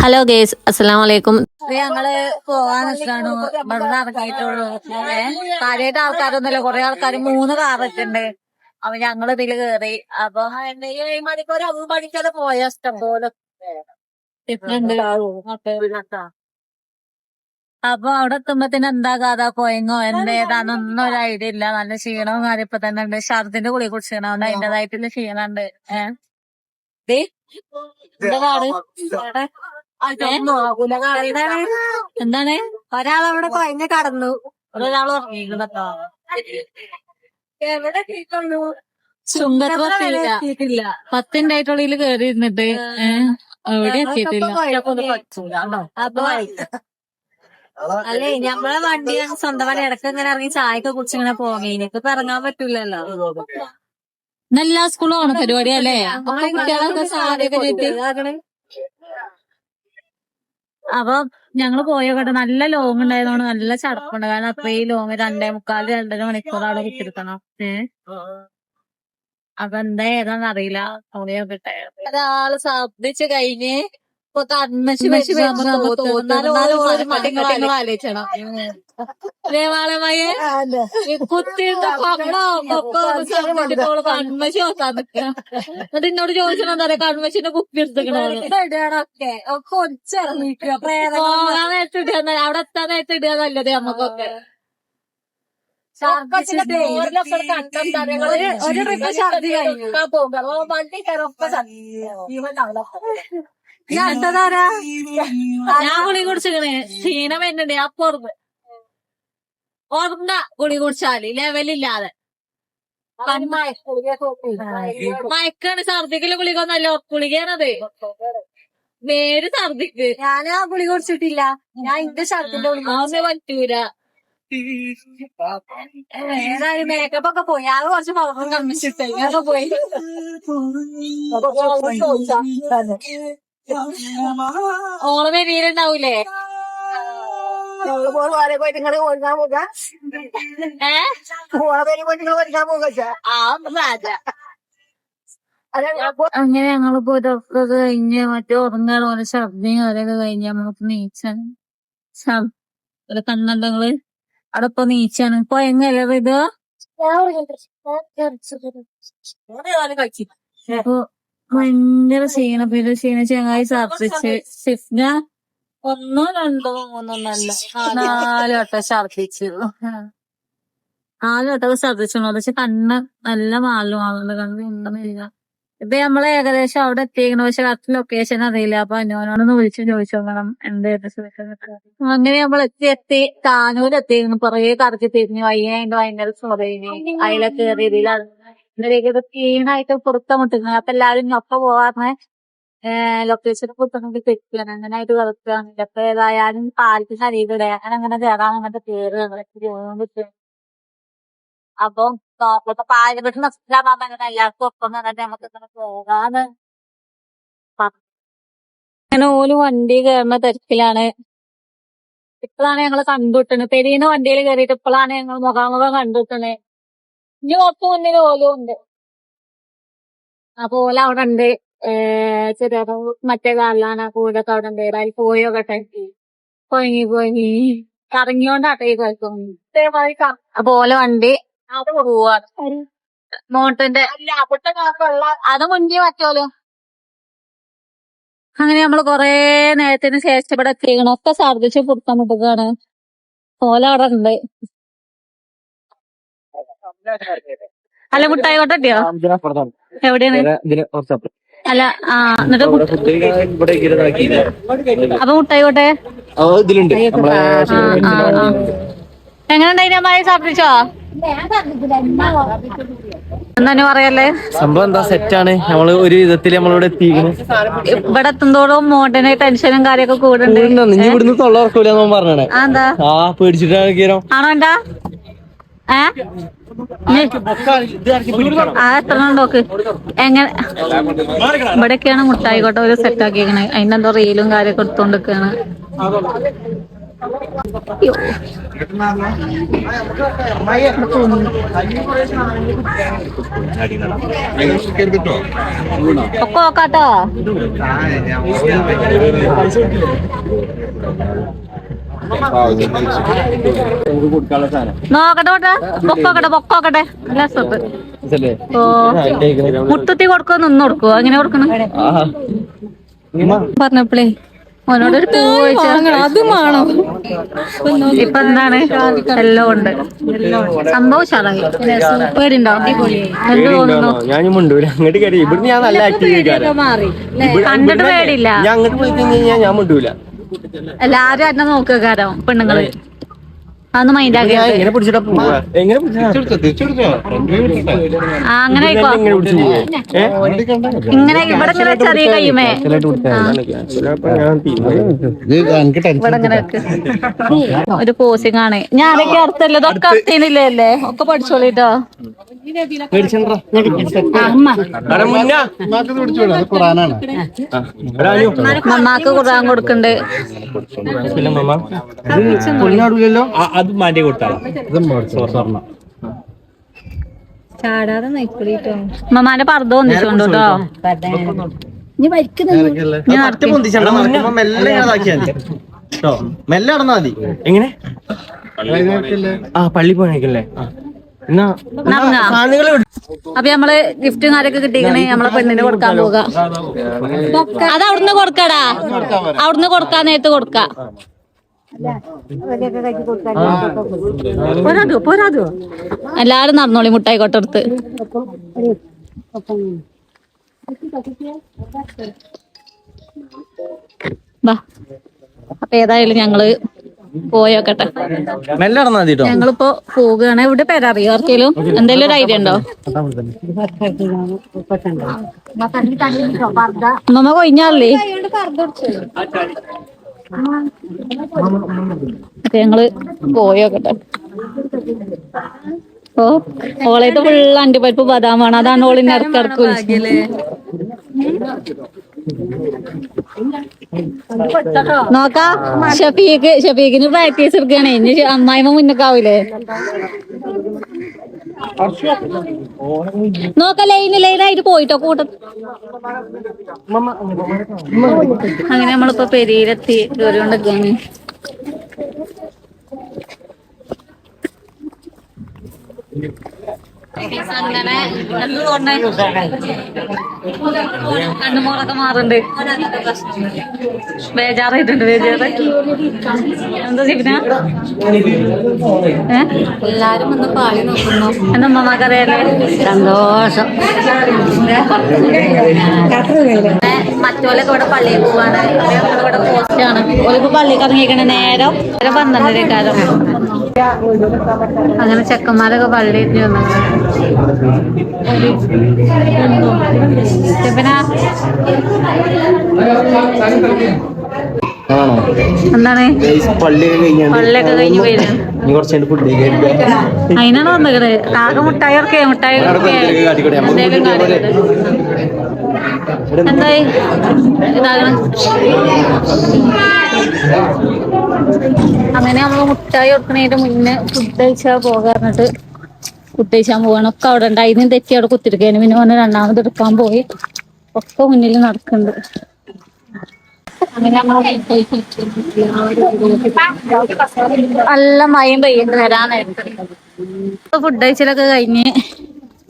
Hello guys അസ്സലാം വലൈക്കും ഞങ്ങൾ പോവാൻ വെച്ചാണ് ഇവിടുന്ന് ഇറങ്ങിയിട്ടുള്ളൂ. കാര്യമായിട്ട് ആൾക്കാരൊന്നുമില്ല. കൊറേ ആൾക്കാർ മൂന്ന് കാർ വെച്ചിട്ടുണ്ട് അപ്പൊ ഞങ്ങൾ ഇതിൽ കേറി. അപ്പൊ മണിക്കൂർ അമ്പത് മണിക്കത് പോയ ഇഷ്ടം. പോലെ. അപ്പൊ അവിടെ എത്തുമ്പത്തിന് എന്താ കഥ പോയെങ്കോ എന്തേതാന്നൊന്നും ഒരു ഐഡിയ ഇല്ല. നല്ല ക്ഷീണവും കാര്യം ഇപ്പൊ തന്നെ ഉണ്ട്. ഷർദിന്റെ കുളി കുടിച്ചിട്ടുണ്ട് അതിന്റേതായിട്ടുള്ള ക്ഷീണുണ്ട് ഏഹ് ദേ, ഒരാൾ അവിടെ? എന്താണ് കൊയഞ്ഞ കടന്നു ഒരാൾ എവിടെ കേൾക്കുന്നു പത്തിന്റെ ആയിട്ടുള്ളിൽ കേറി ഇരുന്നിട്ട് അവിടെ എവിടെ എത്തിയിട്ടില്ല അപ്പൊ അല്ലേ ഞമ്മളെ വണ്ടി സ്വന്തം വണ്ടി ഇടയ്ക്ക് ഇങ്ങനെ ഇറങ്ങി ചായയൊക്കെ കുടിച്ച് ഇങ്ങനെ പോകേ ഇപ്പൊ ഇറങ്ങാൻ പറ്റൂലല്ലോ നല്ല സ്കൂളാണ് ആണ് പരിപാടി അല്ലേ കുട്ടികളൊക്കെ സാരിയൊക്കെ അപ്പൊ ഞങ്ങൾ പോയ പോയോട്ടെ നല്ല ലോങ് ഉണ്ടായതുകൊണ്ട് നല്ല ചടപ്പുണ്ട്. കാരണം അത്രയും ലോങ് രണ്ടേ മുക്കാൽ രണ്ടര മണിക്കൂർ അവിടെ വിട്ടിരിക്കണം ഏഹ് അപ്പൊ എന്താ ഏതാന്ന് അറിയില്ല. പോയോട്ടെ ഒരാൾ ഛർദിച്ച് കഴിഞ്ഞ് ഇപ്പൊ കൺമശി നിക്ക. എന്നിട്ട് എന്നോട് ചോദിച്ചാൽ എന്താ പറയാ കൺമശിന്റെ കുപ്പി എടുത്തിക്കണോക്കെ പോകാൻ അവിടെ എത്താൻ നേരത്തെ ഇടുക നല്ലത് നമ്മക്കൊക്കെ. ഒരു ട്രിപ്പ് ഛർദി കഴിഞ്ഞു. ഞാൻ ഗുളി കുടിച്ചിക്കണേ ക്ഷീണം എന്നുണ്ട് ആ പുറത്ത് ഉറങ്ങ ഗുളി കുടിച്ചാൽ ലെവലില്ലാതെ. മയക്കാണ് ഛർദിക്കൽ ഗുളികൊന്നല്ല ഗുളികയാണത് നേര് ഛർദിക്ക്. ഞാൻ ആ ഗുളി കുടിച്ചിട്ടില്ല. ഞാൻ ഇന്റെ ഛർദിന്റെ അതൊന്നും പറ്റൂല. ഏതായാലും മേക്കപ്പ് ഒക്കെ പോയി. ആകെ കുറച്ച് പവറും കമ്മിച്ചിട്ട് ഇങ്ങനെ പോയി. ഓൾ നീരുണ്ടാവൂലേ അങ്ങനെ ഞങ്ങൾ പോയി ഡോക്ടർ കഴിഞ്ഞ് മറ്റേ ഉറങ്ങാൻ ഓരോ ഛർദിയും കാര്യമൊക്കെ കഴിഞ്ഞ് നമ്മൾക്ക് നീച്ചാണ് ഒരു കണ്ണുണ്ടെങ്കിൽ അവിടെ ഇപ്പൊ നീച്ചാണ് ഇപ്പൊ എങ്ങനെയല്ലേ ഇത് ഭയങ്കര ക്ഷീണം. പിന്നെ ക്ഷീണിച്ച് ഞങ്ങൾ ഛർദിച്ച് ഷിഫ്ന ഒന്നോ രണ്ടോ മൂന്നോ നല്ല നാല് വട്ടം ഛർദിച്ചു നാല് വട്ടം ഛർദിച്ചു പക്ഷെ കണ്ണ് നല്ല മാലു ആവുന്നുണ്ട് കണ്ണ് ഉണ്ടെന്നില്ല ഇപ്പൊ നമ്മൾ ഏകദേശം അവിടെ എത്തിയിരിക്കണം പക്ഷെ കറക്റ്റ് ലൊക്കേഷൻ അറിയില്ല. അപ്പൊ അന്നോനോടൊന്ന് വിളിച്ചു ചോദിച്ചു നോക്കണം. എന്തായിരുന്നു അങ്ങനെ നമ്മൾ എത്തി എത്തി. താനൂര് എത്തിയിരുന്നു. കുറേ കറക്കി തിരിഞ്ഞു. വയ്യ അതിന്റെ ഭയങ്കര സ്വതയിന് അതിലെ കയറിയതിൽ ഇതിലേക്ക് ക്ലീനായിട്ട് പുറത്തെ മുട്ടുന്നത് അപ്പൊ എല്ലാരും ഒപ്പം പോവാറിന് ലൊക്കേഷൻ തെറ്റാണ് അങ്ങനെ ആയിട്ട് കിടക്കുകയാണ് അപ്പൊ ഏതായാലും പാലത്ത് ശരീരം ഞാൻ അങ്ങനെ കയറാൻ അങ്ങനത്തെ കയറുക അപ്പം നോക്കത്തെ പാലപ്പെട്ട് നഷ്ടമാകുമ്പോ അങ്ങനെ എല്ലാവർക്കും ഒപ്പം തന്നെ നമുക്ക് ഇങ്ങനെ പോകാന്ന്. അങ്ങനെ ഓൽ വണ്ടി കയറുന്ന തിരക്കിലാണ്. ഇപ്പോഴാണ് ഞങ്ങൾ കണ്ടുവിട്ടണ് പെരീന്ന് വണ്ടിയിൽ കയറിയിട്ട് ഇപ്പോഴാണ് ഞങ്ങൾ മുഖാമുഖം കണ്ടുവിട്ടണേ ഇനി ഒത്തു മുന്നിൽ ഓലും ഉണ്ട്. അപ്പൊ ഓല അവിടെ ഉണ്ട്. ചെറിയ മറ്റേ കാറിലാണ് കൂടെ അവിടെ ഉണ്ട് അതിൽ പോയോക്കട്ടെ കൊയങ്ങി കൊയങ്ങി കറങ്ങിയോണ്ടാട്ടെ ഈ കുഴപ്പം പോലെ വണ്ടി അത് പോവാണ് മോട്ടന്റെ അത് മുന്തി പറ്റുമല്ലോ അങ്ങനെ നമ്മൾ കൊറേ നേരത്തിന് ശേഷം ഇവിടെ എത്തിക്കണം ഒക്കെ ഛർദിച്ച് പുറത്താൻ മുട്ടുകയാണ് ഓല അവിടെ ഉണ്ട്. അല്ല മുട്ടായി കൊട്ട എത്തിയോ എവിടെയാണ്? അല്ല ആ എന്നിട്ട് മുട്ട- അപ്പൊ മുട്ടായിക്കോട്ടെ? എങ്ങനെയുണ്ടായി അമ്മായി ഛർദിച്ചോ പറയല്ലേ? സംഭവം എന്താ സെറ്റാണ്? നമ്മൾ ഒരു വിധത്തിൽ നമ്മളിവിടെ എത്തിക്കുന്നു ഇവിടെ എത്തുന്നതോടും മോട്ടന് ടെൻഷനും കാര്യമൊക്കെ കൂടുന്നുണ്ട് നീ ഇവിടുന്ന് തൊള്ള ഉറക്കൂല എന്ന് പറഞ്ഞേ ആ പേടിച്ചിട്ടാണ് ആണോ എന്താ? ഏ? നോക്ക്. എങ്ങനെ? ഇവിടെയൊക്കെയാണ് മുട്ടായിക്കോട്ടെ ഒരു സെറ്റ് ആക്കിയേക്കണേ. അതിന്റെ എന്തോ റീലും കാര്യമൊക്കെ എടുത്തോണ്ടിരിക്കാണ്. ഒക്കെ നോക്കട്ടെ പൊക്കോക്കട്ടെ പൊക്കോക്കട്ടെ. നല്ല സ്വത്ത് ഓ. മുത്തത്തി കൊടുക്കോ നിന്ന് കൊടുക്കോ അങ്ങനെ കൊടുക്കണം? പറഞ്ഞപ്പോഴേ മോനോട് ഒരു പൂ അത് വേണം ഇപ്പൊ എന്താണ്? എല്ലാം ഉണ്ട്. സംഭവം ഉഷാറായി പേടിണ്ടോ എന്ത് തോന്നുന്നു? ഞാൻ മുണ്ടൂല. അങ്ങോട്ട് കയറി ഇവിടുന്ന് ഞാൻ നല്ല ആക്റ്റീവ് കണ്ടിട്ട് പേടിയില്ല. ഞാൻ അങ്ങോട്ട് പോയി കഴിഞ്ഞാൽ ഞാൻ മുണ്ടൂല. എല്ലാരും എന്നെ നോക്കുക കാരണം പെണ്ണുങ്ങൾ. അതൊന്ന് മൈൻഡ് എങ്ങനെ പിടിച്ചിട്ടാ പോവാ? എങ്ങനെ പിടിച്ചാ ആ അങ്ങനെ ഇങ്ങനെ ഇവിടെ ഇങ്ങനെ ചെറിയ കയ്യുമേ? ഒരു പോസിംഗ് ആണ്. ഞാനൊക്കെ അടുത്തല്ലേ? ഇതൊക്കെ അടുത്തേനില്ലേ അല്ലേ ഒക്കെ പഠിച്ചോളിട്ടോ. മമ്മാക്ക് കുറാൻ കൊടുക്കണ്ട്. അത് മാറ്റി കൊടുത്താളാം മമ്മാന്റെ പർദ്ദ കേട്ടോ മെല്ലെ നടന്നാ മതി. എങ്ങനെ? ആ പള്ളി പോയല്ലേ അപ്പൊ നമ്മൾ ഗിഫ്റ്റും കാര്യൊക്കെ കിട്ടിക്കണേ നമ്മളെ പെണ്ണിന് കൊടുക്കാൻ പോകാം. അത് അവിടുന്ന് കൊടുക്കടാ. അവിടുന്ന് കൊടുക്കാൻ നേരത്ത് കൊടുക്ക. പോരാതോ പോരാതോ എല്ലാരും നടന്നോളി മുട്ടായി കൊട്ടടുത്ത്. ബാ അപ്പൊ ഏതായാലും ഞങ്ങൾ പോയോക്കട്ടെ. ഞങ്ങളിപ്പോ പോവുകയാണ്. ഇവിടെ പേരറിയോ ആർക്കെങ്കിലും എന്തെങ്കിലും ഒരു ഐഡിയ ഉണ്ടോ? നമ്മ കൊയിഞ്ഞാലേ അപ്പൊ ഞങ്ങൾ പോയോക്കട്ടെ. ഓ ഓളേത് ഫുള്ള് അണ്ടിപ്പരിപ്പ് ബദാമാണ്. അതാണ് ഓളിന് ഇടക്കിടക്ക് വിളിച്ചത്. നോക്കാ ഷഫീഖ് ഷഫീഖിന് പ്രാക്ടീസ് എടുക്കണേ. ഇനി അമ്മായിമ്മ മുന്നക്കാവൂലേ? നോക്ക ലൈന് ലൈനായിട്ട് പോയിട്ടോ കൂട്ട. അങ്ങനെ നമ്മളിപ്പോ പെരിയിലെത്തി കയറിക്കൊണ്ടിരിക്കാണ് അങ്ങനെ എന്ത് കണ്ണുമോളൊക്കെ മാറുണ്ട് ബേജാറായിട്ടുണ്ട് ബേജാറ്. എന്താ സിഗ്ന എല്ലാരും ഒന്ന് പാളി നോക്കുന്നു. എന്താ അമ്മമാക്കറിയാലേ സന്തോഷം. മറ്റോലൊക്കെ ഇവിടെ പള്ളിയിൽ പോവാണ്. ഇവിടെ പോസ്റ്റാണ് ഓലിപ്പോ പള്ളിക്ക് ഇറങ്ങിയിരിക്കണ നേരം ഒരു പന്ത്രണ്ടര കാലം അങ്ങനെ ചെക്കന്മാരൊക്കെ പള്ളിയിൽ വന്നു. എന്താണ്? പള്ളിയൊക്കെ കഴിഞ്ഞു പള്ളിയൊക്കെ കഴിഞ്ഞ് വരും ഇനി കുറച്ച് ഫുഡ് അതിനാണ് വന്നത്. എന്തായി? ഇതാകണം. അങ്ങനെ നമ്മൾ മുട്ടായി ഓർക്കണേന്റെ മുന്നേ ഫുഡ് കഴിച്ചാ പോകാറിട്ട് ഫുഡ് കഴിച്ചാൻ പോവാണ്. ഒക്കെ അവിടെ ഉണ്ടായിരുന്നു തെറ്റി അവിടെ കുത്തിരിക്കാനും പിന്നെ ഓനെ രണ്ടാമത് എടുക്കാൻ പോയി. ഒക്കെ മുന്നിൽ നടക്കുന്നുണ്ട്. നല്ല മയം പെയ്യുന്നു വരാനായിട്ട് ഫുഡ് കഴിച്ചിലൊക്കെ കഴിഞ്ഞ്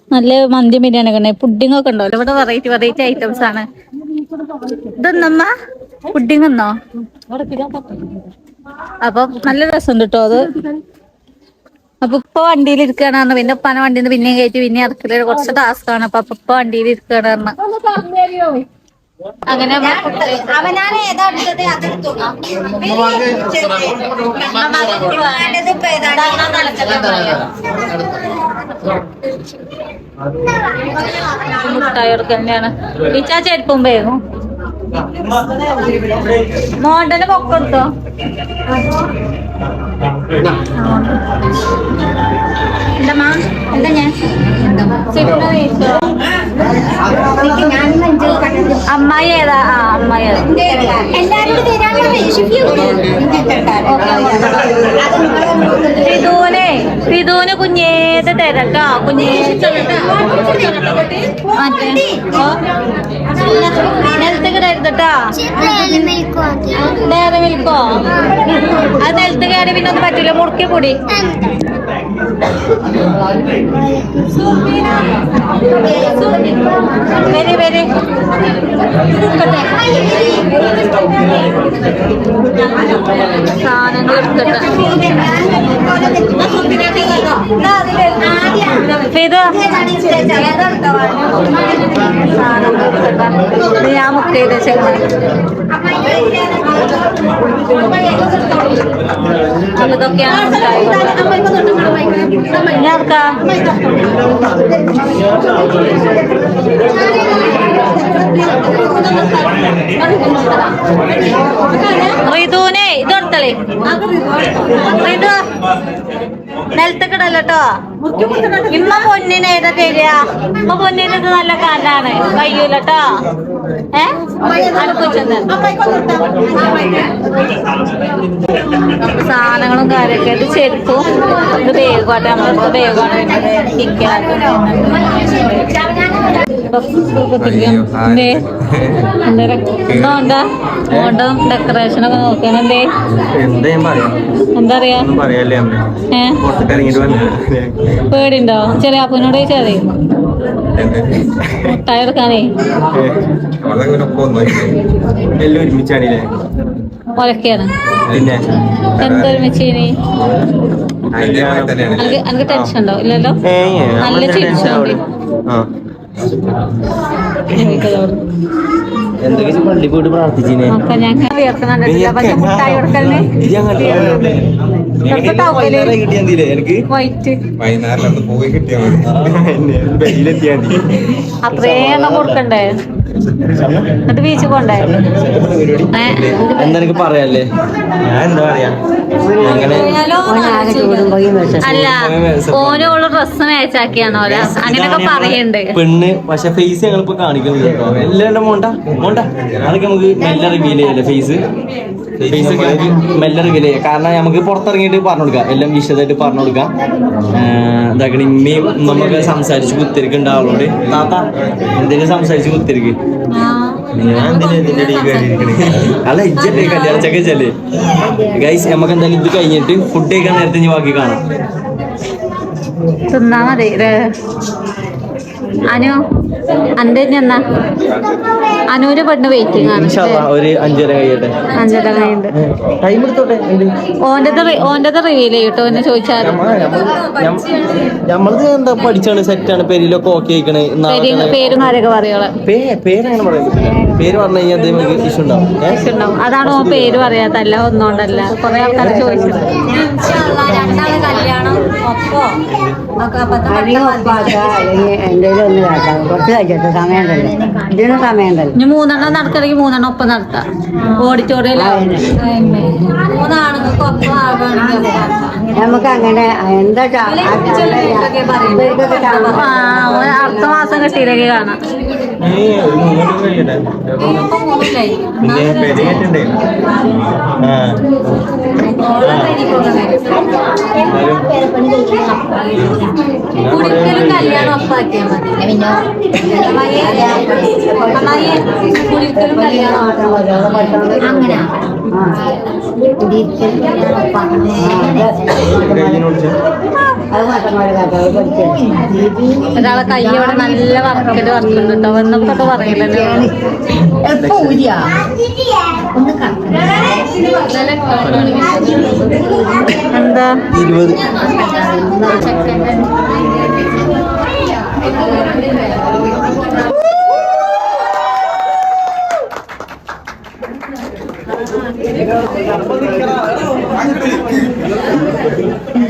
നല്ല മന്തി ബിരിയാണി ഒക്കെ ഉണ്ടായി. പുഡിംഗ് ഒക്കെ ഉണ്ടല്ലോ ഇവിടെ വെറൈറ്റി വെറൈറ്റി ഐറ്റംസ് ആണ്. ഇതെന്നമ്മ പുഡിംഗ് എന്നോ? അപ്പൊ നല്ല രസമുണ്ട് കേട്ടോ അത്. അപ്പൊ ഇപ്പൊ വണ്ടിയിൽ ഇരിക്കുകയാണ് പിന്നെ ഉപ്പാനെ വണ്ടിന്ന് പിന്നെയും കയറ്റി പിന്നെ ഇറക്കൽ കുറച്ച് ടാസ്ക് ആണ്. അപ്പൊ ഇപ്പൊ വണ്ടിയിൽ ഇരിക്കുകയാണ് അങ്ങനെ അവനാണ് ഏതാ എടുത്തത്? അതെടുത്തു മുട്ടായി ടീച്ചാ ചെരുപ്പും വേഗം മോണ്ടന് പൊക്കെടുത്തോ എന്താ എന്താ ഞാൻ? സിഗ്നൽ? അമ്മായി ഏതാ? ആ അമ്മായി റിതുവിനെ റിതുവിന് കുഞ്ഞേത് തിരക്കാ ഓ നിലത്ത് കിടരുതട്ടോ ഡയറി മിൽക്കോ അത് നിലത്ത് കയറി പിന്നെ ഒന്നും പറ്റൂല മുറുക്കി പൊടി വരി വരി. സാധനങ്ങൾ എടുക്കട്ടെ ഇത് ഞാൻ ബുക്ക് ചെയ്ത് വെച്ചേക്കണം അപ്പൊ ഇതൊക്കെയാണ് എടുക്കാം റിതുവിനെ ഇത് കൊടുത്തളേ. റിതു നിലത്ത് കിടല്ലോ ഇമ്മ പൊന്നിന് ഏതാ തരിക? ഇമ്മ പൊന്നിന് ഇത് നല്ല കാലാണ് കയ്യൂലട്ടോ ഏ? സാധനങ്ങളും കാര്യമൊക്കെ ഇത് ചെരുപ്പും ഇത് ബേഗാട്ടെ നമ്മളടുത്ത് ബേഗാണ് വരുന്നത്. ഡെക്കറേഷൻ ഒക്കെ എന്തേ? എന്താ പറയാ പറയാം? എന്താ അറിയാ ഒന്നും പറയാല്ലേ അമ്മ? ഏ? പുറത്തേക്ക് ഇറങ്ങിട്ട് വന്നു പേടിണ്ടോ? ചെറിയ അപ്പനോട് ചോദിച്ചാലേ മുട്ടായി എടുക്കാനേ എല്ലാം ഒരുമിച്ചാണില്ലേ ഒലക്കാണ് പിന്നെ? എന്തൊരുമിച്ചീനി? ടെൻഷൻ ഉണ്ടോ ഇല്ലല്ലോ? നല്ല എന്തൊക്കെ പള്ളി പോയിട്ട് പ്രാർത്ഥിച്ചിനെ നോക്കാം കിട്ടിയാ വൈകുന്നേരം പോയി മതി. അത്രയും എണ്ണം കൊടുക്കണ്ടേ? എന്നിട്ട് ബീച്ച് പറയാല്ലേ? ഞാൻ എന്താ പറയാ? അല്ല ഓനോൾ ഡ്രസ് മാച്ചാക്കിയാണോ അങ്ങനെയൊക്കെ പറയണ്ട്. പെണ്ണ് പക്ഷെ ഫേസ് ഞങ്ങളിപ്പോ കാണിക്കുന്നില്ല കേട്ടോ. എല്ലാം മോണ്ട മോണ്ട. അതൊക്കെ നമുക്ക് മെല്ലെ റിവീൽ ചെയ്യല്ലേ ഫേസ് ഒക്കെ നമുക്ക് മെല്ലെ റിവീൽ ചെയ്യാം കാരണം നമുക്ക് പുറത്തിറങ്ങിയിട്ട് പറഞ്ഞു കൊടുക്കാം. എല്ലാം വിശദമായിട്ട് പറഞ്ഞു കൊടുക്കാം. ഇതാക്കണ ഇമ്മയും നമുക്ക് സംസാരിച്ച് കുത്തിരിക്ക് ആളോട് താത്ത എന്തെങ്കിലും സംസാരിച്ച് കുത്തിരിക്ക്? എന്തിനാ? അല്ല ഇജ്ജല്ലേ കല്യാണ ചക്കച്ചല്ലേ ഗൈസ് നമുക്ക് എന്തായാലും ഇത് കഴിഞ്ഞിട്ട് ഫുഡ് കഴിക്കാൻ നേരത്തെ ഇനി ബാക്കി കാണാം. തിന്നാ മതി? അനു അന്റെ എന്നാ? അനുവിന്റെ പെണ്ണ് വെയിറ്റിംഗ് ആണ് ഇൻഷാ അല്ലാ, ഒരു അഞ്ചര കഴിയട്ടെ. അഞ്ചര ടൈം എടുത്തോട്ടെ എന്ത്? ഓന്റത് റി- ഓന്റത് റിവീൽ ചെയ്യട്ടോ എന്ന് ചോദിച്ചാൽ നമ്മ- നമ്മ- ഞമ്മ- ഞമ്മളത് എന്താ പഠിച്ചാണ് സെറ്റാണ് പേരിലൊക്കെ ഓക്കെ ആയിക്കണേ പേര് പേരും പേരങ്ങനെ പറഞ്ഞു കഴിഞ്ഞാൽ നമുക്ക് ഇഷ്യൂ ഉണ്ടാവും. അതാണ് ഓ പേര് പറയാത്തല്ല ഒന്നുകൊണ്ടല്ല കൊറേ ആൾക്കാർ ചോദിച്ചത് കല്യാണം. എന്തെങ്കിലും ഒന്ന് കുറച്ച് കഴിച്ചിട്ട് സമയമുണ്ടല്ലോ. ഇതിന് സമയമുണ്ടല്ലോ. ഇനി മൂന്നെണ്ണം നടക്കണമെങ്കിൽ മൂന്നെണ്ണം ഒപ്പം നടത്താം. ഓഡിറ്റോറിയം മൂന്നാണുങ്ങൾക്ക് ഒപ്പം ആവുകയാണെങ്കിൽ നമുക്ക് അങ്ങനെ എന്താ അടുത്ത മാസം കിട്ടിയില്ലെങ്കിൽ കാണാം. പിന്നെ പെരുകേറ്റണ്ടേ ആ. കുടിക്കലും കല്യാണം ഒപ്പാക്കിയാൽ മതി കുടിക്കലും കല്യാണം അങ്ങനെ കഴിഞ്ഞോട് അത് മാത്രം ഒരാളെ കയ്യോടെ നല്ല വർക്കിൽ വർക്കുണ്ട് കേട്ടോ. വന്നപ്പോട്ട് പറയില്ലല്ലോ എന്താ? ഇരുപത്.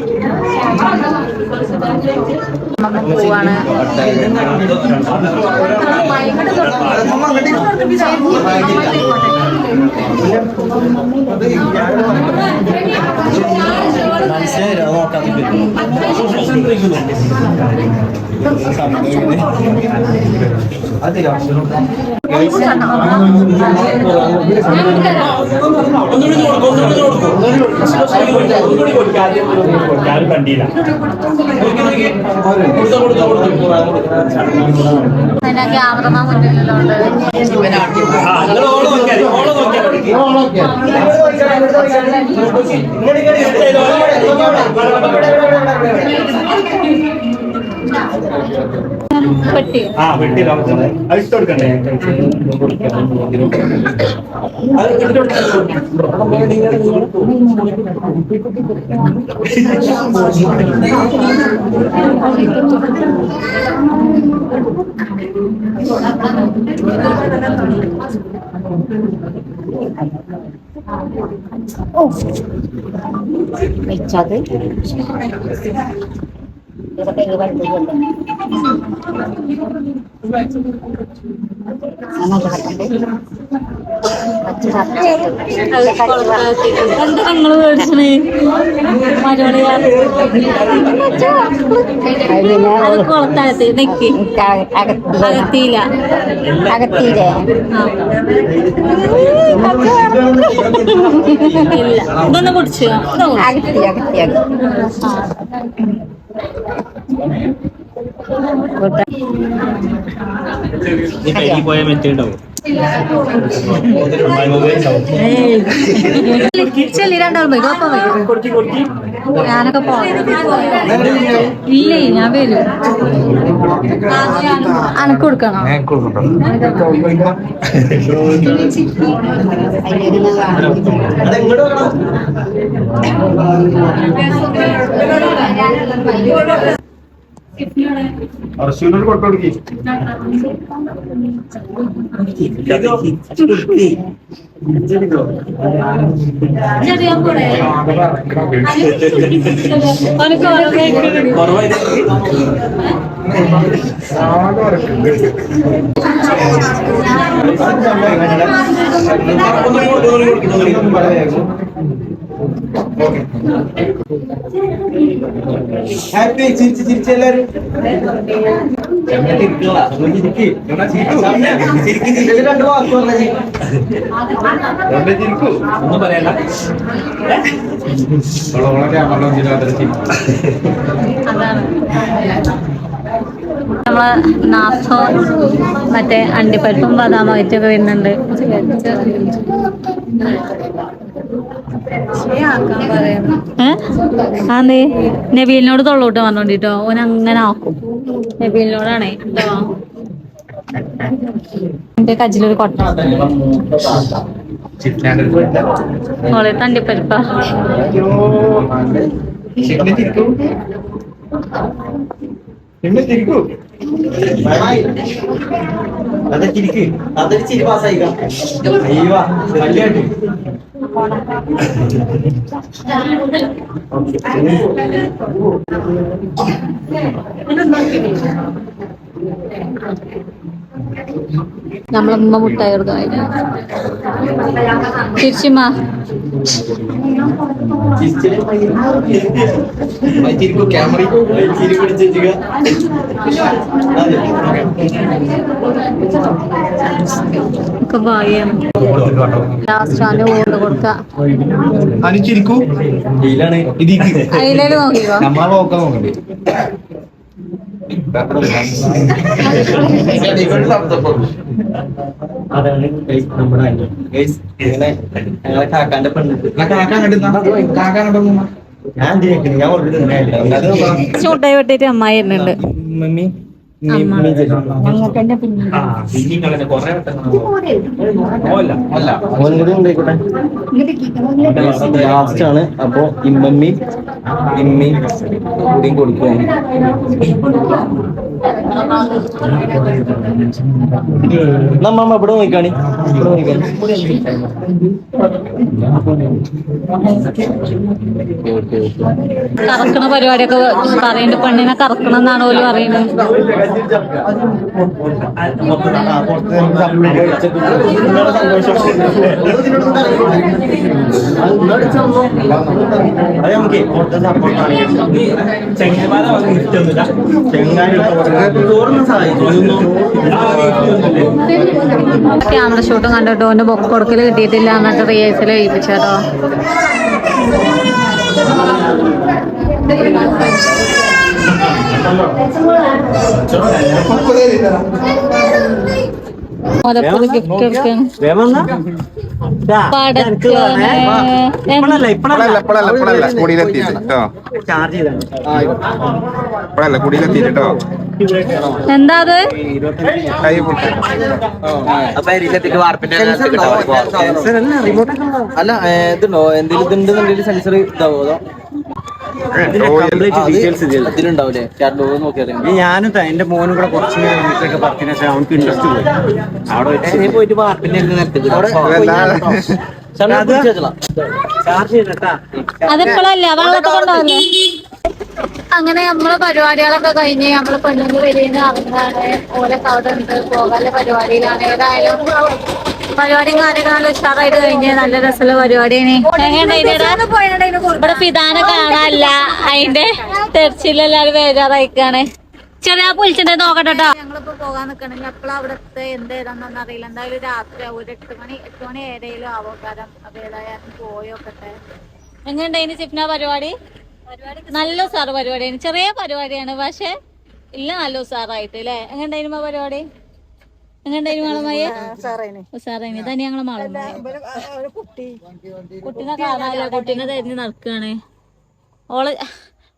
പോവാണ്. മനസ്സിലായില്ല ആരും കണ്ടില്ല ക്യാമറമാൻ മുന്നിലുള്ളതുകൊണ്ട് ആ നിങ്ങൾ ഓൾ നോക്കിയാൽ ഓൾ നോക്കിയാൽ പെട്ടി ആ വെട്ടി അത് ഇട്ട് കൊടുക്കണ്ടേ വെച്ചത് ഇതൊക്കെ വലുതുണ്ട് എന്താ നിങ്ങൾ മേടിച്ചത് അത് കുളത്താകത്ത് നിക്ക് അകത്തിയില്ല അകത്തിയില്ലേ ഇല്ല ഇതൊന്ന് കുടിച്ചു? അകത്തി അകത്തി അകത്തി നീ കയ്യിൽ പോയാൽ വരും. ഒപ്പം വരും. ഞാനൊക്കെ പോവാം. ഇല്ലേ ഞാൻ വരും. അനക്ക് കൊടുക്കണം? അർശൂനോട് ചെറിയ കൂടെ അവനക്ക് ഓരോ കേക്ക് ഹാപ്പി ചിരിച്ച് ചിരിച്ചെല്ലാരും രണ്ട് വാക്ക് പറഞ്ഞേ ഒന്നും പറയണ്ട അതാണ് നമ്മളെ നാസോ മറ്റേ അണ്ടിപ്പരിപ്പും ബദാമായിട്ടൊക്കെ വരുന്നുണ്ട്. ആന്നേ. നബീലിനോട് തൊള്ളോട്ട് പറഞ്ഞോണ്ടിട്ടോ ഓൻ അങ്ങനെ ആക്കും. നബീലിനോടാണേ. എന്റെ കജിലൊരു കൊട്ട. ഓളെ തണ്ടിപ്പരിപ്പ അതെ ചിരിക്ക്. അതൊരു ചിരി പാസ്സായി അയ്യോ കല്യാട്ട് നമ്മളമ്മ മുട്ടായി കൊടുക്കാൻ തിരിച്ചുമ്മ ചിരിക്കു ക്യാമറ. ചിരി പിടിച്ചിരിക്കുക ലാസ്റ്റ് ആണ് ഓട് കൊടുക്ക. അനുചിരിക്കൂ ഇതിലാണ് നോക്കിക്കോ. നമ്മളെ നോക്കാൻ നോക്കണ്ടേ. പെണ്ണ് ഞാൻ ഞാൻ ചൂട്ടായി വെട്ടിട്ട് അമ്മായി വരുന്നുണ്ട് മമ്മി ലാസ്റ്റ് ആണ്. അപ്പോ ഇമ്മമ്മി ഇമ്മി കൂടിയും കൊടുക്കുക നമ്മ ഇവിടെ നോക്കാണി ഇവിടെ നോക്കാണി കറക്കണ പരിപാടിയൊക്കെ പറയുന്നുണ്ട്. പെണ്ണിനെ കറക്കണം എന്നാണ് ഓൽ പറയുന്നത് ചെങ്ങന്മാരെ വന്ന് കിട്ടുന്നില്ല ക്യാമറ ഷൂട്ടും കണ്ടിട്ട് ഓന്റെ ബൊക്ക് കൊടുക്കൽ കിട്ടിയിട്ടില്ല എന്നിട്ട് റിയേഴ്സൽ കഴിപ്പിച്ചേട്ടോ ഓലപ്പൊരു ഗിഫ്റ്റ് പടച്ചോനെ. ഇപ്പഴല്ല ഇപ്പഴല്ല ഇപ്പഴല്ല കുടിയിലെത്തിയിട്ട് കേട്ടോ. ഇപ്പഴല്ല കുടിയിലെത്തിയിട്ട് കേട്ടോ. എന്താ അത്? അല്ല ഇതുണ്ടോ? എന്തെങ്കിലും ഇതുണ്ടെന്നുണ്ടെങ്കിൽ സെൻസർ ഇതാവോ അതോ? ഞാനും എന്റെ മോനും കൂടെ കുറച്ച് പറഞ്ഞതിന് ശേഷം അവനക്ക് ഇൻട്രസ്റ്റ് പോയി. അവിടെ പോയിട്ട് അതിപ്പോഴല്ല? വെള്ളത്തിൽ കൊണ്ടുവന്നേ അങ്ങനെ നമ്മളെ പരിപാടികളൊക്കെ കഴിഞ്ഞ് നമ്മൾ പെണ്ണുങ്ങൾ വെളിയിൽ ഇറങ്ങാണ് ഓലൊക്കെ അവിടെ ഉണ്ട്. പോകാനുള്ള പരിപാടിയിലാണ് ഏതായാലും പരിപാടിയും കാര്യങ്ങളും നല്ല ഉഷാറായിട്ട് കഴിഞ്ഞ് നല്ല രസമുള്ള പരിപാടിയാണ്. ഇവിടെ പിതാനെ കാണാനല്ല. അതിന്റെ തെരച്ചിലെല്ലാരും ബേജാറായിക്കാണ് ചെറിയ പൊളിച്ചിട്ട് നോക്കട്ടെ കേട്ടോ ഞങ്ങളിപ്പോ പോകാൻ നിക്കണെങ്കിൽ അപ്പോൾ അവിടുത്തെ എന്ത് ഏതാണെന്നൊന്നും അറിയില്ല. എന്തായാലും രാത്രി ഒരു എട്ട് മണി എട്ട് മണി ഏതെങ്കിലും ആവോ. കാരണം അപ്പൊ ഏതായാലും പോയോക്കട്ടെ എങ്ങനെയുണ്ടായിന് സിപ്ന പരിപാടി? നല്ല സാർ പരിപാടിയാണ്. ചെറിയ പരിപാടിയാണ് പക്ഷെ ഇല്ല നല്ല സാറായിട്ട് അല്ലേ എങ്ങനെയുണ്ടായിരുന്നു പരിപാടി? എങ്ങനെയുണ്ടായിരുന്നു തന്നെ ഞങ്ങളെ കുട്ടീനെ തെരഞ്ഞ് ഓൾ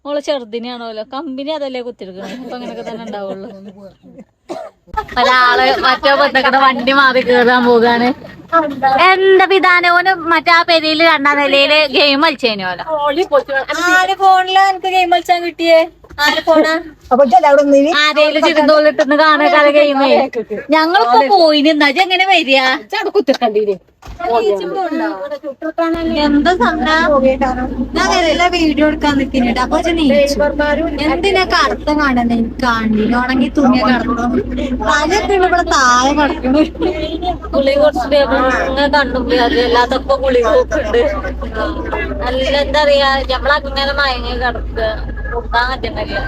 ഓൾ ചെറുതിനെയാണോല്ലോ കമ്പനി അതല്ലേ കുത്തിരിക്കണത് അപ്പൊ അങ്ങനെയൊക്കെ തന്നെ ഉണ്ടാവുള്ളൂ. ഒരാൾ മറ്റോ പൊത്തക്കട വണ്ടി മാറി കേറാൻ പോകാണ്. എന്താ പിതാന? ഓന് മറ്റേ ആ പെരിയിൽ രണ്ടാം നിലയിൽ ഗെയിം കളിച്ചേനോലോ ആര് ഫോണിലാ എനിക്ക് ഗെയിം കളിച്ചാൻ കിട്ടിയേ? ആര് ഫോണാ? ആരേലും ചിരുന്തോളിട്ടെന്ന് കാണാൻ ഗെയിമേ ഞങ്ങളിപ്പോ പോയിന് എന്നാ എങ്ങനെ വരിക? എന്താ സംഭവം വീഡിയോ എടുക്കാൻ നിൽക്കുന്നുണ്ട്. അപ്പൊ എന്തിനാ കറുത്ത കാണുന്നത് എനിക്ക് കാണില്ല തുണിയ കടക്കണം തലയൊക്കെ ഇവിടെ താഴെ കിടക്കുന്നു പുളി കണ്ടുപോയി അത് എല്ലാത്തൊക്കെ പുളി പോക്കുണ്ട് നല്ല എന്താ പറയാ ഞമ്മളങ്ങനെ മയങ്ങി കിടക്കുക. കൂട്ടാൻ പറ്റുന്നില്ല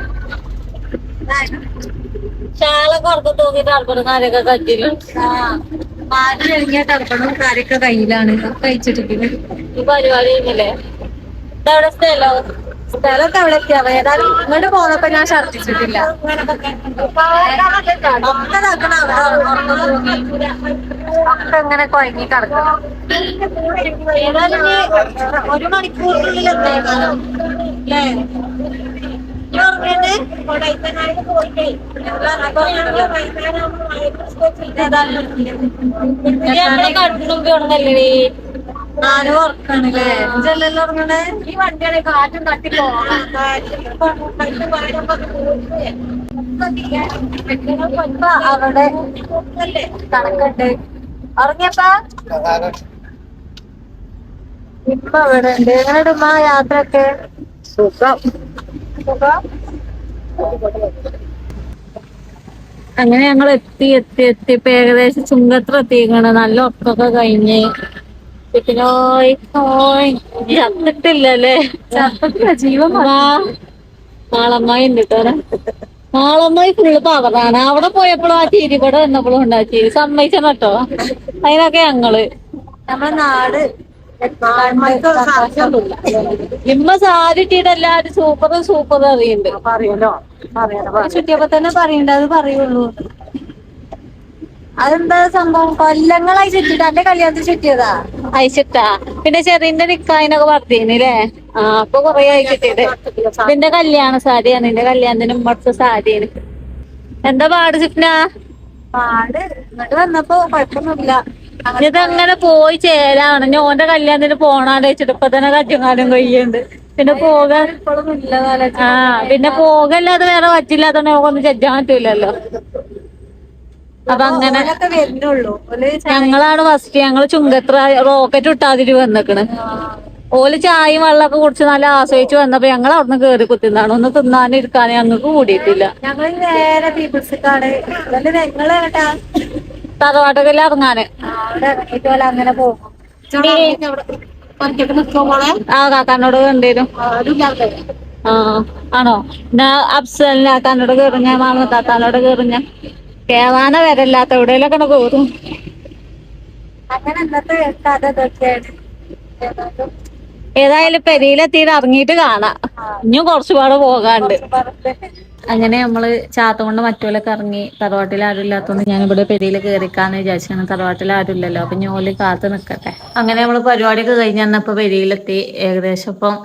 ശാല പുറത്ത് തൂങ്ങിട്ട് അടപ്പണം കാര്യൊക്കെ കറ്റിലും പാൽ കഴിഞ്ഞ തർപ്പണം കാര്യൊക്കെ കയ്യിലാണ്. കഴിച്ചിട്ടില്ല ഈ പരിപാടി കഴിഞ്ഞല്ലേ? ഇതവിടെ സ്ഥലോ? സ്ഥലമൊക്കെ അവിടെ എത്തിയാവ ഏതായാലും ഇങ്ങോട്ട് പോന്നപ്പോ ഞാൻ ഛർദിച്ചിട്ടില്ല ഒക്കെ ഇങ്ങനെ കുഴങ്ങി കിടക്കണം. ഏതായാലും ഒരു മണിക്കൂറിനുള്ളിൽ എത്തേക്കാലം അല്ലേ? ഉറങ്ങണേ? ഈ വണ്ടിയുടെ കാറ്റും തട്ടി പോകണം അവിടെ കണക്കുണ്ട്. ഉറങ്ങിയപ്പാ? ഇപ്പൊ അവിടെ ഉണ്ട്. എങ്ങനെയുണ്ട് ഉമ്മ യാത്രയൊക്കെ? സുഖം. അങ്ങനെ ഞങ്ങൾ എത്തി എത്തി എത്തിയപ്പോ ഏകദേശം ചുങ്കത്ര എത്തിക്കണ് നല്ല ഒപ്പൊക്കെ കഴിഞ്ഞ്. പിന്നോയ് ഓയ് ചത്തിട്ടില്ലല്ലേ ചത്തിട്ടില്ല ജീവൻ നാളമ്മായി ഉണ്ട് കേട്ടോ. നാളമ്മായി ഫുള്ള് പവറാണ് അവിടെ പോയപ്പോഴും ആ ചീരി ഇവിടെ വന്നപ്പോഴും ഉണ്ട് ആ ചിരി. സമ്മതിച്ചണം കേട്ടോ. അതിനൊക്കെ ഞങ്ങൾ. നമ്മുടെ നാട് ഇമ്മ സാരി ഇട്ടിട്ട് എല്ലാരും സൂപ്പർ സൂപ്പർ അറിയണ്ട് ചുറ്റിയപ്പോ തന്നെ പറയണ്ട അത് പറയുള്ളൂ. അതെന്താ സംഭവം? കൊല്ലങ്ങളായി ചുറ്റിട്ട് എന്റെ കല്യാണത്തിൽ ചുറ്റിയതാ? അയച്ചിട്ടാ. പിന്നെ ചെറിയന്റെ നിക്കായിനൊക്കെ പറഞ്ഞില്ലേ ആ അപ്പൊ കൊറേ ആയി നിന്റെ കല്യാണ സാരിയാണ് നിന്റെ കല്യാണത്തിന് ഉമ്മടുത്ത സാരിയാണ്. എന്താ പാട് സിപ്ന പാട്. ഇങ്ങോട്ട് വന്നപ്പോ കുഴപ്പമൊന്നുമില്ല. ഇതങ്ങനെ പോയി ചേരാണ്. ഞാൻ ഓന്റെ കല്യാണത്തിന് പോണാന്ന് വെച്ചിട്ട് ഇപ്പൊ തന്നെ കറ്റുകാലം കഴിയുന്നുണ്ട് പിന്നെ പോകാൻ ആ പിന്നെ പോകല്ലാതെ വേറെ പറ്റില്ലാത്തോണ്ട് നമുക്കൊന്നും ചെജ്ജാൻ പറ്റൂലല്ലോ. അപ്പൊ അങ്ങനെ ഞങ്ങളാണ് ഫസ്റ്റ് ഞങ്ങൾ ചുങ്കത്ര റോക്കറ്റ് ഇട്ടാതിരി വന്നിക്കണ്. ഓൽ ചായയും വെള്ളമൊക്കെ കുടിച്ച് നല്ല ആസ്വദിച്ച് വന്നപ്പോ ഞങ്ങൾ അവിടുന്ന് കേറി കുത്തിന്നാണ്. ഒന്ന് തിന്നാനും ഇരിക്കാനും ഞങ്ങൾക്ക് കൂടിയിട്ടില്ല. ഞങ്ങൾ നേരെ പീപ്പിൾസ് കാട് കേട്ടാ തറവാട്ടുകല്ല ഇറങ്ങാന്. അങ്ങനെ പോകും. ആ കാക്കാനോട് കണ്ടേരും ആ ആണോ? ഞാൻ അഫ്സലിനെ കാക്കാനോട് കയറിഞ്ഞ മാമത്താത്താനോട് കയറിഞ്ഞ കേവാന വരല്ലാത്ത എവിടെയെങ്കിലൊക്കെ കയറും അങ്ങനെ ഇന്നത്തെ കഥ ഇതൊക്കെയാണ്. ഏതായാലും പെരിയിലെത്തിയിട്ട് ഇറങ്ങിയിട്ട് കാണാം. ഇനിയും കുറച്ചുപാട് പോകാണ്ട്. അങ്ങനെ നമ്മൾ ചാത്തകൊണ്ട് മറ്റോലൊക്കെ ഇറങ്ങി തറവാട്ടിൽ ആരും ഞാൻ ഇവിടെ പെരിയിൽ കയറിക്കാന്ന് വിചാരിച്ചാണ് തറവാട്ടിൽ ആരും ഇല്ലല്ലോ. അപ്പൊ ഞോൽ കാത്തു നിക്കട്ടെ. അങ്ങനെ നമ്മൾ പരിപാടിയൊക്കെ കഴിഞ്ഞ് വന്നപ്പോ പെരിയിലെത്തി ഏകദേശം ഇപ്പം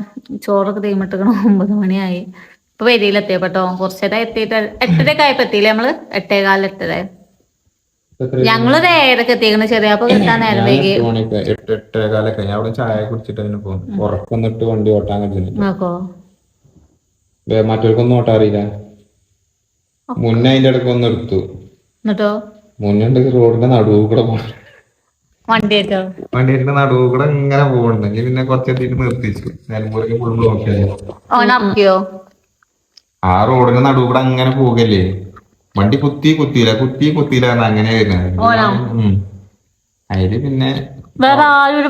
ചോറൊക്കെ തീമിട്ടിക്കണം ഒമ്പത് മണിയായി. ഇപ്പൊ പെരിയിലെത്തിയപ്പെട്ടോ കുറച്ചേരം എത്തിയിട്ട് എട്ടരക്കായപ്പോ എത്തിയില്ലേ നമ്മൾ? എട്ടേകാലിൽ എട്ടര. ഞങ്ങൾ എത്തിക്കണ ചെറിയ അപ്പൊ കിട്ടാൻ നേരം വൈകി. എട്ട് എട്ടേകാലൊക്കെ ഞാൻ അവിടെ ചായ കുടിച്ചിട്ട് തന്നെ പോകും ഉറക്കൊന്നിട്ട് വണ്ടി ഓട്ടാൻ വേ- മറ്റവർക്കൊന്നും ഓട്ടാൻ അറിയില്ല മുന്നേ അതിന്റെ ഇടയ്ക്ക് ഒന്ന് എടുത്തു. എന്നിട്ടോ? റോഡിന്റെ നടുവ് കൂടെ പോകണം വണ്ടിയേറ്റോ വണ്ടിയുടെ നടുവ് കൂടെ ഇങ്ങനെ പോകുന്നുണ്ടെങ്കിൽ പിന്നെ കുറച്ചെത്തിയിട്ട് നിർത്തിച്ചു നോക്കിയാൽ ഓൻ ഇറക്കിയോ ആ റോഡിന്റെ നടുവ് കൂടെ അങ്ങനെ പോകല്ലേ? വണ്ടി കുത്തി കുത്തിയില്ല കുത്തി കുത്തിയില്ല അങ്ങനെ വരുന്നത്. അതിൽ പിന്നെ വേറെ ആരും ഒരു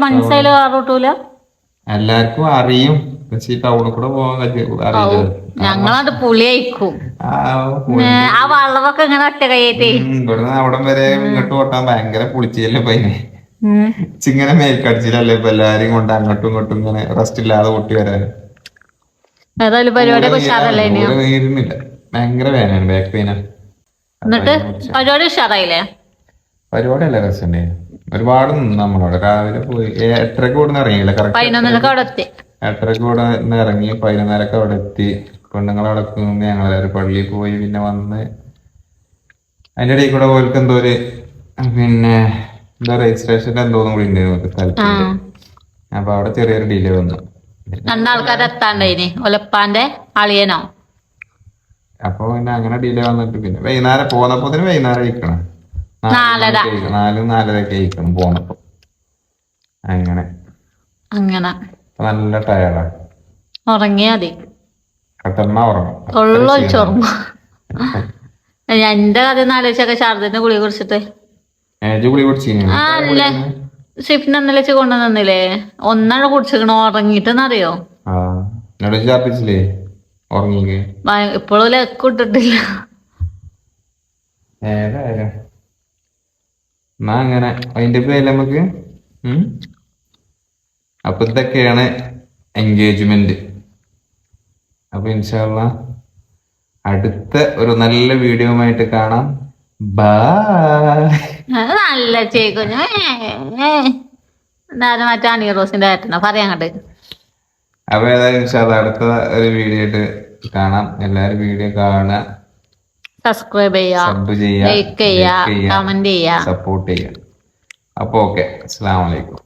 എല്ലാവർക്കും അറിയും. പക്ഷെ ടൗണിൽ കൂടെ പോകാൻ അറിയില്ല. ഞങ്ങളത് പുളിയായിക്കും ആ വള്ളമൊക്കെ ഇങ്ങനെ ഒറ്റ ഇവിടുന്ന് അവിടം വരെ ഇങ്ങോട്ട് ഓട്ടാൻ ഭയങ്കര പുളിച്ചല്ലേ ചിങ്ങനെ ഇച്ചിങ്ങനെ മേൽക്കടിച്ചില്ലല്ലേ ഇപ്പൊ എല്ലാരും കൊണ്ട് അങ്ങോട്ടും ഇങ്ങോട്ടും ഇങ്ങനെ റെസ്റ്റ് ഇല്ലാതെ ഓട്ടി വരാൻ. ഏതായാലും പരിപാടി ഭയങ്കര വേനാണ് ബാക്ക് പെയിനാണ് എന്നിട്ട് പരിപാടി ഉഷാറായില്ലേ? പരിപാടി അല്ല രസമുണ്ടേ. ഒരുപാട് നമ്മളോട് രാവിലെ പോയി എട്ടരക്ക് ഇവിടെ നിന്ന് ഇറങ്ങിയില്ല അവിടെ എത്തി. എട്ടരക്ക് ഇവിടെ നിന്ന് ഇറങ്ങി പതിനൊന്നരക്ക് അവിടെ എത്തി. പെണ്ണുങ്ങളെ അവിടെ നിന്ന്. ഞങ്ങളെല്ലാവരും പള്ളിയിൽ പോയി പിന്നെ വന്ന് അതിന്റെ ഇടയിൽ കൂടെ ഓർക്ക് എന്തോ ഒരു പിന്നെ എന്താ രജിസ്ട്രേഷന്റെ എന്തോന്നും കൂടി ഉണ്ടായിരുന്നു ഒരു സ്ഥലത്തിന്റെ അപ്പൊ അവിടെ ചെറിയൊരു ഡിലേ വന്നു. രണ്ടാൾക്കാരെത്താണ്ടായിനി ഒലപ്പാന്റെ അളിയനോ? അപ്പൊ പിന്നെ അങ്ങനെ ഡിലേ വന്നിട്ട് പിന്നെ വൈകുന്നേരം പോന്നപ്പോ തന്നെ വൈകുന്നേരം കഴിക്കണം. നാലര. നാല് നാലരക്ക് കഴിക്കണം പോന്നപ്പോ. അങ്ങനെ. അങ്ങനെ. നല്ല ടയർഡാ ഉറങ്ങിയാ മതി. ഉറങ്ങും. എന്റെ കഥ ഒന്ന് ആലോചിച്ചൊക്കെ ശാരദന്റെ ഗുളി കുടിച്ചിട്ട്. അല്ലേ ഷിഫ്റ്റ് വെച്ച് കൊണ്ടുവന്നില്ലേ ഒന്നാണ് കുടിച്ചിരിക്കണോ ഉറങ്ങിട്ടെന്നറിയോ ഇപ്പോഴും ലക്ക് ഇട്ടിട്ടില്ല? ഏതായാലും എന്നാ അങ്ങനെ അതിന്റെ പേര് നമുക്ക് ഉം? അപ്പൊ ഇതൊക്കെയാണ് എൻഗേജ്മെന്റ് അപ്പൊ ഇൻഷാല്ല അടുത്ത ഒരു നല്ല വീഡിയോ ആയിട്ട് കാണാം ബൈ നല്ല ചേക്കുഞ്ഞു എന്തായാലും മറ്റേ അനിയറോസിന്റെ റോസിന്റെ പറയാങ്ങട്ട് കണ്ട് അപ്പൊ ഏതായാലും അത് അടുത്ത ഒരു വീഡിയോ ആയിട്ട് കാണാം. എല്ലാരും വീഡിയോ കാണുക. സബ്സ്ക്രൈബ് ചെയ്യാ സബ് ചെയ്യുക. ലൈക്ക് ചെയ്യുക. കമന്റ് ചെയ്യുക. സപ്പോർട്ട് ചെയ്യുക. അപ്പൊ ഓക്കെ അസ്സാം വലൈക്കും